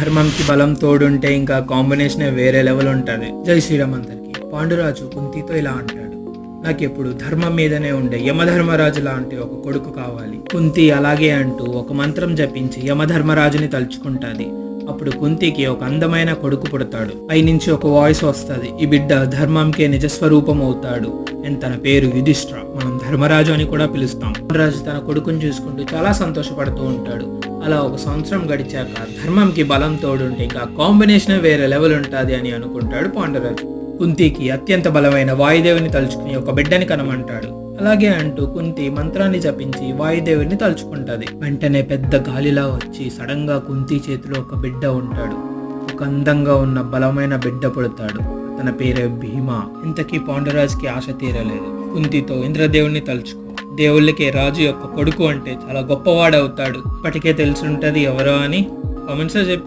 ధర్మంకి బలం తోడుంటే ఇంకా కాంబినేషనే వేరే లెవెల్ ఉంటుంది. జై శ్రీరామ్ అందరికి. పాండురాజు కుంతితో ఇలా అంటాడు. నాకెప్పుడు ధర్మం మీదనే ఉండే యమధర్మరాజు లాంటి ఒక కొడుకు కావాలి. కుంతి అలాగే అంటూ ఒక మంత్రం జపించి యమధర్మరాజుని తలుచుకుంటుంది. అప్పుడు కుంతికి ఒక అందమైన కొడుకు పుడతాడు. పైనుంచి ఒక వాయిస్ వస్తుంది. ఈ బిడ్డ ధర్మంకే నిజస్వరూపం అవుతాడు అండ్ తన పేరు యుధిష్ట్ర మనం ధర్మరాజు అని కూడా పిలుస్తాం. రాజు తన కొడుకుని చూసుకుంటూ చాలా సంతోషపడుతూ ఉంటాడు. అలా ఒక సంవత్సరం గడిచాక ధర్మంకి బలం తోడుంటే ఇంకా కాంబినేషన్ వేరే లెవెల్ ఉంటుంది అని అనుకుంటాడు పాండరాజు. కుంతికి అత్యంత బలమైన వాయుదేవుని తలుచుకుని ఒక బిడ్డని కనమంటాడు. అలాగే అంటూ కుంతి మంత్రాన్ని జపించి వాయుదేవుడిని తలుచుకుంటది. వెంటనే పెద్ద గాలిలా వచ్చి సడన్గా కుంతి చేతిలో ఒక బిడ్డ ఉంటాడు. ఒక అందంగా ఉన్న బలమైన బిడ్డ పుడతాడు. తన పేరే భీమా. ఇంతకీ పాండురాజుకి ఆశ తీరలేదు. కుంతితో ఇంద్రదేవుని తలుచుకో. దేవుళ్ళకి రాజు యొక్క కొడుకు అంటే చాలా గొప్పవాడవుతాడు. ఇప్పటికే తెలుసుంటది ఎవరో అని. కామెంట్స్లో చెప్పి.